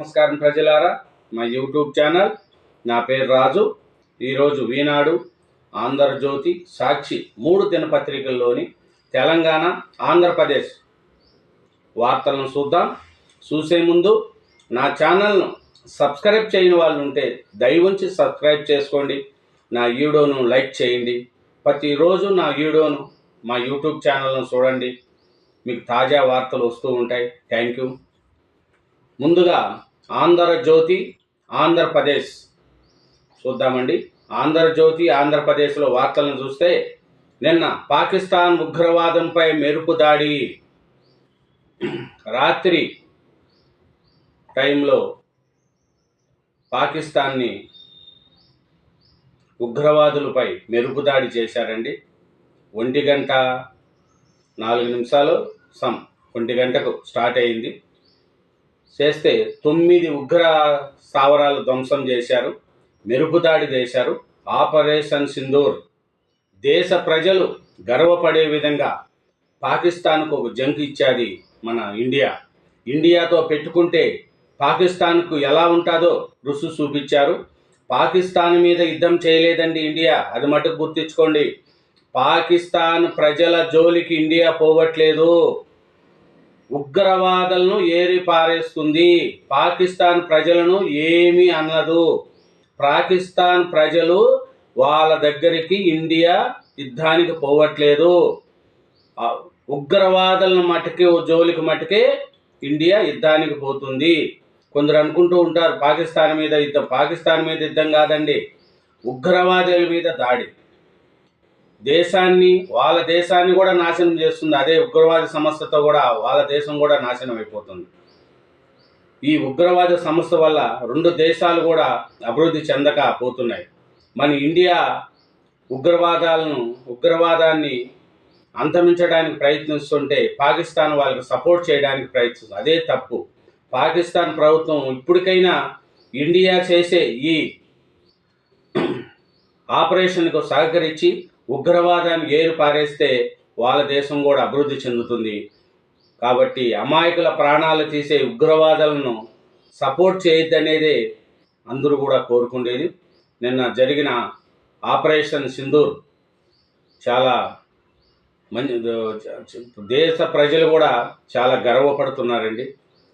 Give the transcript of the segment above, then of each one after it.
నమస్కారం ప్రజలారా మా యూట్యూబ్ ఛానల్ నా పేరు రాజు. ఈరోజు వీనాడు ఆంధ్రజ్యోతి సాక్షి మూడు దినపత్రికల్లోని తెలంగాణ ఆంధ్రప్రదేశ్ వార్తలను చూద్దాం. చూసే ముందు నా ఛానల్ను సబ్స్క్రైబ్ చేయని వాళ్ళు ఉంటే దయవుంచి సబ్స్క్రైబ్ చేసుకోండి. నా వీడియోను లైక్ చేయండి. ప్రతిరోజు నా వీడియోను మా యూట్యూబ్ ఛానల్ను చూడండి. మీకు తాజా వార్తలు వస్తూ ఉంటాయి. Thank you. ముందుగా ఆంధ్రజ్యోతి ఆంధ్రప్రదేశ్. చూద్దామండి. ఆంధ్రజ్యోతి ఆంధ్రప్రదేశ్లో వార్తలను చూస్తే నిన్న పాకిస్తాన్ ఉగ్రవాదంపై మెరుపు దాడి. రాత్రి టైంలో పాకిస్తాన్ని ఉగ్రవాదులపై మెరుపు దాడి చేశారండి. ఒంటి గంట నాలుగు నిమిషాలు సమ్ ఒంటి గంటకు స్టార్ట్ అయింది. చేస్తే తొమ్మిది ఉగ్ర స్థావరాలు ధ్వంసం చేశారు మెరుపుదాడి చేశారు. ఆపరేషన్ సింధూర్. దేశ ప్రజలు గర్వపడే విధంగా పాకిస్తాన్కు ఒక జంక్ ఇచ్చాది మన ఇండియా. ఇండియాతో పెట్టుకుంటే పాకిస్తాన్కు ఎలా ఉంటుందో రుసు చూపించారు. పాకిస్తాన్ మీద యుద్ధం చేయలేదండి ఇండియా అది మటుకు గుర్తించుకోండి. పాకిస్తాన్ ప్రజల జోలికి ఇండియా పోవట్లేదు. ఉగ్రవాదులను ఏరిపారేస్తుంది పాకిస్తాన్ ప్రజలను ఏమీ అనదు. పాకిస్తాన్ ప్రజలు వాళ్ళ దగ్గరికి ఇండియా యుద్ధానికి పోవట్లేదు. ఉగ్రవాదులను మటుకి జోలికి మటుకే ఇండియా యుద్ధానికి పోతుంది. కొందరు అనుకుంటూ ఉంటారు పాకిస్తాన్ మీద యుద్ధం పాకిస్తాన్ మీద యుద్ధం కాదండి. ఉగ్రవాదుల మీద దాడి. దేశాన్ని వాళ్ళ దేశాన్ని కూడా నాశనం చేస్తుంది. అదే ఉగ్రవాద సమస్యతో కూడా వాళ్ళ దేశం కూడా నాశనం అయిపోతుంది. ఈ ఉగ్రవాద సమస్య వల్ల రెండు దేశాలు కూడా అభివృద్ధి చెందక పోతున్నాయి మన ఇండియా ఉగ్రవాదాలను ఉగ్రవాదాన్ని అంతమించడానికి ప్రయత్నిస్తుంటే పాకిస్తాన్ వాళ్ళకి సపోర్ట్ చేయడానికి ప్రయత్నిస్తుంది. అదే తప్పు. పాకిస్తాన్ ప్రభుత్వం ఇప్పటికైనా ఇండియా చేసే ఈ ఆపరేషన్కు సహకరించి ఉగ్రవాదాన్ని ఏరు పారేస్తే వాళ్ళ దేశం కూడా అభివృద్ధి చెందుతుంది. కాబట్టి అమాయకుల ప్రాణాలు తీసే ఉగ్రవాదాలను సపోర్ట్ చేయొద్దనేదే అందరూ కూడా కోరుకునేది నిన్న జరిగిన ఆపరేషన్ సింధూర్ చాలా మంచి దేశ ప్రజలు కూడా చాలా గర్వపడుతున్నారండి.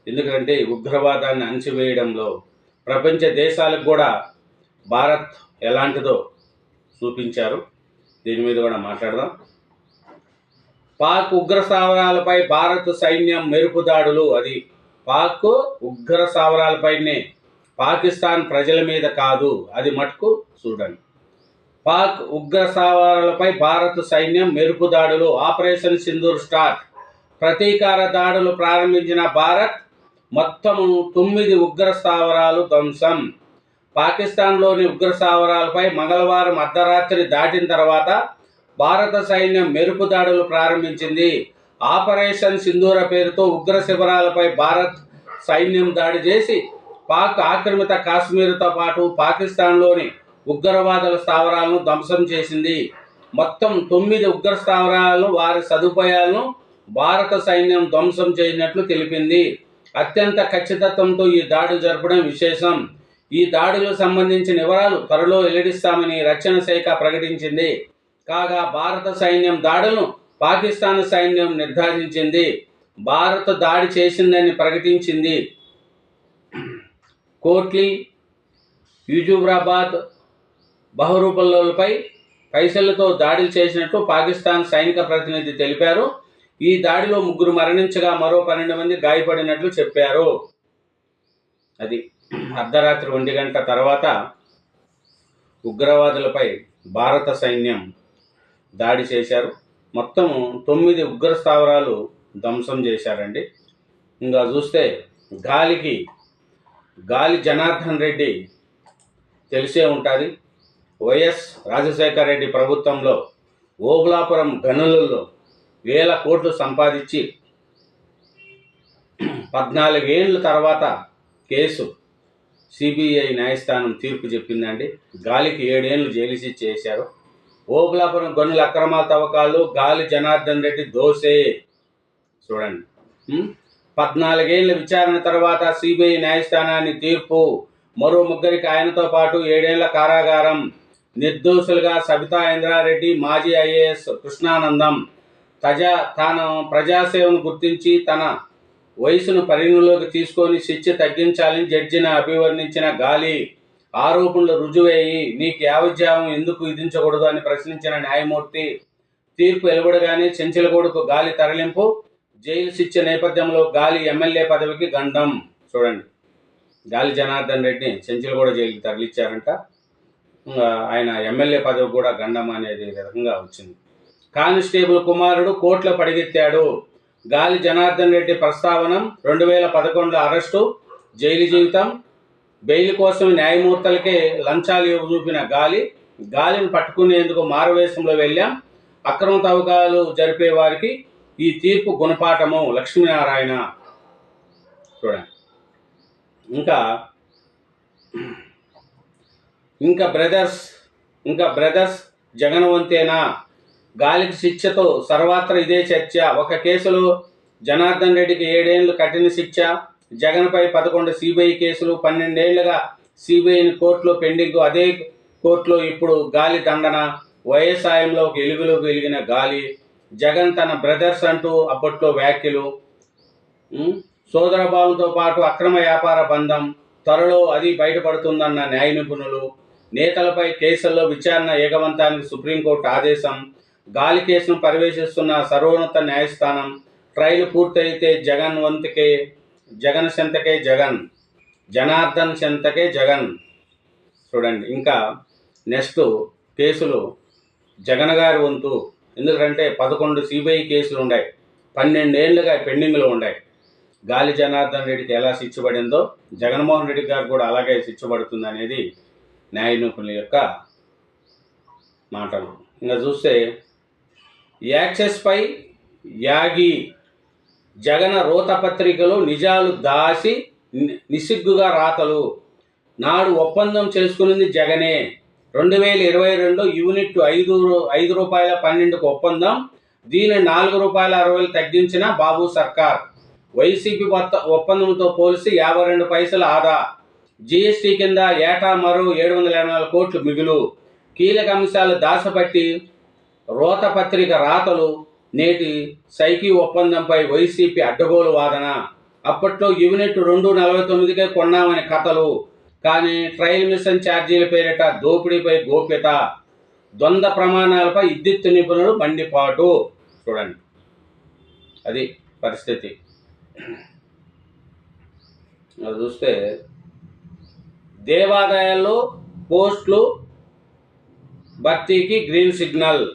ఎందుకంటే ఉగ్రవాదాన్ని అణచివేయడంలో ప్రపంచ దేశాలకు కూడా భారత్ ఎలాంటిదో చూపించారు. దీని మీద కూడా మాట్లాడదాం. పాక్ ఉగ్ర స్థావరాలపై భారత్ సైన్యం మెరుపు దాడులు అది పాక్ ఉగ్ర స్థావరాలపైనే పాకిస్తాన్ ప్రజల మీద కాదు అది మటుకు చూడండి పాక్ ఉగ్ర స్థావరాలపై భారత్ సైన్యం మెరుపు దాడులు ఆపరేషన్ సింధూర్ స్టార్ట్ ప్రతీకార దాడులు ప్రారంభించిన భారత్ మొత్తము తొమ్మిది ఉగ్ర స్థావరాలు ధ్వంసం. పాకిస్తాన్లోని ఉగ్ర స్థావరాలపై మంగళవారం అర్ధరాత్రి దాటిన తర్వాత భారత సైన్యం మెరుపు దాడులు ప్రారంభించింది. ఆపరేషన్ సింధూర పేరుతో ఉగ్ర శిబిరాలపై భారత్ సైన్యం దాడి చేసి పాక్ ఆక్రమిత కాశ్మీర్తో పాటు పాకిస్తాన్లోని ఉగ్రవాదుల స్థావరాలను ధ్వంసం చేసింది. మొత్తం తొమ్మిది ఉగ్ర స్థావరాలను వారి సదుపాయాలను భారత సైన్యం ధ్వంసం చేసినట్లు తెలిపింది. అత్యంత ఖచ్చితత్వంతో ఈ దాడులు జరపడం విశేషం. ఈ దాడులకు సంబంధించిన వివరాలు త్వరలో వెల్లడిస్తామని రక్షణ శాఖ ప్రకటించింది. కాగా భారత సైన్యం దాడులను పాకిస్తాన్ సైన్యం నిర్ధారించింది. భారత్ దాడి చేసిందని ప్రకటించింది. కోట్లీ యూజుబ్రాబాద్ బహరూపల్లోలపై పైసలతో దాడులు చేసినట్టు పాకిస్తాన్ సైనిక ప్రతినిధి తెలిపారు. ఈ దాడిలో ముగ్గురు మరణించగా మరో పన్నెండు మంది గాయపడినట్లు చెప్పారు. అది అర్ధరాత్రి ఒంటి గంట తర్వాత ఉగ్రవాదులపై భారత సైన్యం దాడి చేశారు. మొత్తం తొమ్మిది ఉగ్ర స్థావరాలు ధ్వంసం చేశారండి. ఇంకా చూస్తే గాలికి గాలి జనార్దన్ రెడ్డి తెలిసే ఉంటుంది. వైఎస్ రాజశేఖర రెడ్డి ప్రభుత్వంలో ఓబులాపురం గనులలో వేల కోట్లు సంపాదించి పద్నాలుగేళ్ళ తర్వాత కేసు సిబిఐ న్యాయస్థానం తీర్పు చెప్పిందండి. గాలికి ఏడేళ్ళు జైలు శిక్ష చేశారు. ఓబులాపురం గనుల అక్రమ తవ్వకాలు గాలి జనార్దన్ రెడ్డి దోసే చూడండి. పద్నాలుగేళ్ళ విచారణ తర్వాత సిబిఐ న్యాయస్థానాన్ని తీర్పు. మరో ముగ్గురికి ఆయనతో పాటు ఏడేళ్ళ కారాగారం. నిర్దోషులుగా సబితా ఇంద్రారెడ్డి మాజీ ఐఏఎస్ కృష్ణానందం. తజా తాను ప్రజాసేవను గుర్తించి తన వయసును పరిగణలోకి తీసుకొని శిక్ష తగ్గించాలని జడ్జిని అభివర్ణించిన గాలి ఆరోపణలు రుజువయ్యి నీకు యావజ్జావం ఎందుకు విధించకూడదు? అని ప్రశ్నించిన న్యాయమూర్తి తీర్పు వెలువడగానే చెంచలగూడకు గాలి తరలింపు జైలు శిక్ష నేపథ్యంలో గాలి ఎమ్మెల్యే పదవికి గండం చూడండి. గాలి జనార్దన్ రెడ్డి చెంచలగూడ జైలుకి తరలించారంట ఆయన ఎమ్మెల్యే పదవి కూడా గండం అనేది విధంగా వచ్చింది. కానిస్టేబుల్ కుమారుడు కోర్టులో పడిగెత్తాడు. గాలి జనార్దన్ రెడ్డి ప్రస్తావన రెండు వేల పదకొండులో అరెస్టు జైలు జీవితం బెయిల్ కోసం న్యాయమూర్తులకే లంచాలు చూపిన గాలి గాలిని పట్టుకునేందుకు మారువేషంలో వెళ్ళాం. అక్రమ తవ్వకాలు జరిపే వారికి ఈ తీర్పు గుణపాఠము లక్ష్మీనారాయణ. చూడండి. ఇంకా ఇంకా బ్రదర్స్ ఇంకా బ్రదర్స్ జగన్వంతేనా? గాలికి శిక్షతో సర్వత్రా ఇదే చర్చ. ఒక కేసులో జనార్దన్ రెడ్డికి ఏడేళ్ళు కఠిన శిక్ష జగన్పై పదకొండు సిబిఐ కేసులు పన్నెండేళ్ళుగా సిబిఐని కోర్టులో పెండింగ్ అదే కోర్టులో ఇప్పుడు గాలి దండన వయసాయంలో ఒక ఎలుగులోకి వెలిగిన గాలి జగన్ తన బ్రదర్స్ అంటూ అప్పట్లో వ్యాఖ్యలు సోదరభావంతో పాటు అక్రమ వ్యాపార బంధం త్వరలో అది బయటపడుతుందన్న న్యాయ నిపుణులు నేతలపై కేసుల్లో విచారణ ఏగవంతానికి సుప్రీంకోర్టు ఆదేశం గాలి కేసును పర్యవేక్షిస్తున్న సర్వోన్నత న్యాయస్థానం ట్రయల్ పూర్తయితే జగన్ వంతుకే జగన్ సెంతకే జగన్ జనార్దన్ సెంతకే జగన్. చూడండి ఇంకా నెక్స్ట్ కేసులు జగన్ గారి వంతు. ఎందుకంటే పదకొండు సిబిఐ కేసులు ఉన్నాయి పన్నెండేళ్ళుగా పెండింగ్లో ఉన్నాయి గాలి జనార్దన్ రెడ్డికి ఎలా శిక్ష పడిందో జగన్మోహన్ రెడ్డి గారు కూడా అలాగే శిక్ష పడుతుంది అనేది న్యాయ నిపుణుల యొక్క మాటలు. ఇంకా చూస్తే యాక్సెస్పై యాగి జగన రోతపత్రికలో నిజాలు దాసి ని- రాతలు. నాడు ఒప్పందం చేసుకున్నది జగనే. రెండు వేల ఇరవై రెండు యూనిట్ ఐదు రూ- ఐదు రూపాయల పన్నెండుకు ఒప్పందం. దీని నాలుగు రూపాయల అరవై తగ్గించిన బాబు సర్కార్. వైసీపీ ఒత్త ఒప్పందంతో పోలిసి యాభై రెండు పైసల ఆదా. జీఎస్టీ కింద ఏటా మరో ఏడు వందల ఎనభై నాలుగు కోట్లు మిగులు. కీలక అంశాలు దాసపట్టి రోతపత్రిక రాతలు నేటి సైకి ఒప్పందంపై వైసీపీ అడ్డగోలు వాదన. అప్పట్లో యూనిట్ రెండు నలభై తొమ్మిదికే కొన్నామని కథలు. కానీ ట్రయల్ మిషన్ ఛార్జీల పేరిట దోపిడీపై గోప్యత. ద్వంద్వ ప్రమాణాలపై విద్యుత్ నిపుణులు మండిపాటు. చూడండి. అది పరిస్థితి. అది చూస్తే దేవాదాయాల్లో పోస్టులు భర్తీకి గ్రీన్ సిగ్నల్.